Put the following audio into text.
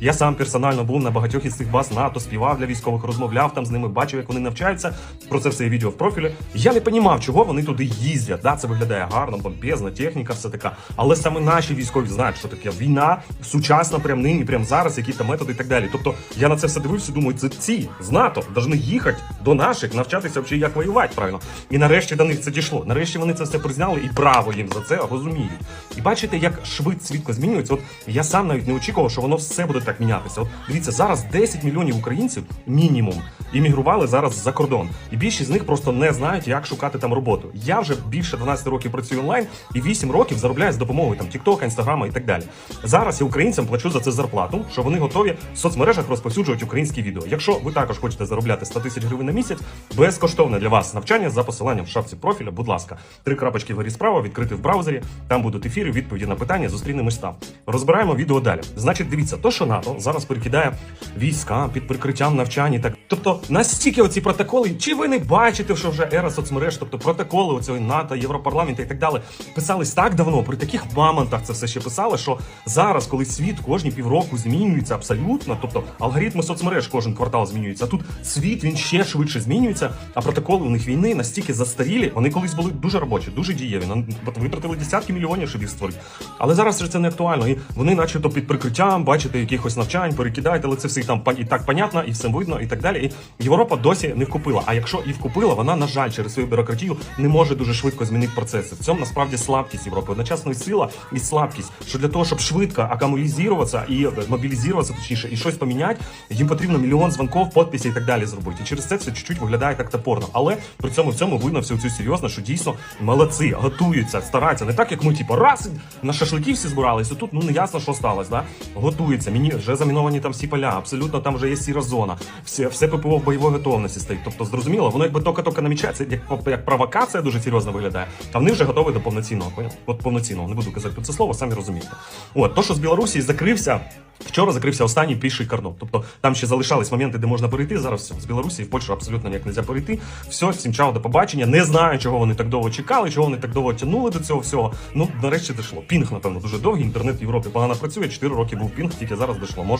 Я сам персонально був на багатьох із цих баз НАТО, співав для військових, розмовляв там з ними, бачив, як вони навчаються. Про це все є відео в профілі. Я не понімав, чого вони туди їздять. Да, це виглядає гарно, помпезно, техніка, все така. Але саме наші військові знають, що таке війна сучасна, прям нині, прям зараз, які там методи і так далі. Тобто я на це все дивився, думаю, це ці з НАТО повинні їхати до наших, навчатися взагалі, як воювати правильно. І нарешті до них це дійшло. Нарешті вони це все призняли і браво їм за це розуміють. І бачите, як швидко свідко змінюється. От я сам навіть не очікував, що воно все буде так мінятися. От дивіться, зараз 10 мільйонів українців мінімум іммігрували зараз за кордон, і більшість з них просто не знають, як шукати там роботу. Я вже більше 12 років працюю онлайн і 8 років заробляю з допомогою там TikTok, Інстаграма і так далі. Зараз я українцям плачу за це зарплату, що вони готові в соцмережах розповсюджувати українські відео. Якщо ви також хочете заробляти 100 тисяч гривень на місяць, безкоштовне для вас навчання за посиланням в шапці профіля. Будь ласка, три крапочки вгорі справа, відкрити в браузері. Там будуть ефіри, відповіді на питання. Зустрінемось там. Розбираємо відео далі. Значить, дивіться, то що НАТО зараз перекидає війська під прикриттям навчань і так. Тобто настільки оці протоколи, чи ви не бачите, що вже ера соцмереж, тобто протоколи оцього НАТО, Європарламенту і так далі, писались так давно, при таких мамонтах це все ще писали, що зараз, коли світ кожні півроку змінюється абсолютно, тобто алгоритми соцмереж кожен квартал змінюються. А тут світ він ще швидше змінюється, а протоколи у них війни настільки застарілі, вони колись були дуже робочі, дуже дієві. Витратили десятки мільйонів, щоб їх створити. Але зараз це не актуально. І вони, начебто, під прикриттям, бачите, якихось навчань, перекидають, але це все і там і так понятно, і все видно, і так далі. Європа досі не вкупила. А якщо і вкупила, вона, на жаль, через свою бюрократію не може дуже швидко змінити процеси. В цьому насправді слабкість Європи. Одночасно і сила і слабкість. Що для того, щоб швидко акумулізуватися і мобілізуватися, точніше, і щось поміняти, їм потрібно мільйон дзвонків, підписів і так далі зробити. І через це це чуть-чуть виглядає так топорно. Але при цьому в цьому видно всю цю серйозно, що дійсно молодці, готуються, стараються. Не так, як ми, типу, раз на шашлики всі збиралися. Тут ну не ясно, що сталося. Да? Готуються. Мені вже заміновані там всі поля, абсолютно там вже є сіра зона. Все, все ППО в бойовій готовності стоїть. Тобто, зрозуміло, воно якби тільки-тільки намічається, як, як провокація дуже серйозно виглядає. А вони вже готові до повноцінного. От повноцінного, не буду казати тут це слово, самі розумієте. От то, що з Білорусі закрився. Вчора закрився останній піший кордон. Тобто там ще залишались моменти, де можна перейти. Зараз все. з Білорусі в Польщу абсолютно ніяк не можна перейти. Все, всім чао, до побачення. Не знаю, чого вони так довго чекали, чого вони так довго тягнули до цього всього. Ну нарешті дійшло. Пінг, напевно, дуже довгий. Інтернет в Європі погано працює. 4 роки був пінг, тільки зараз дійшло.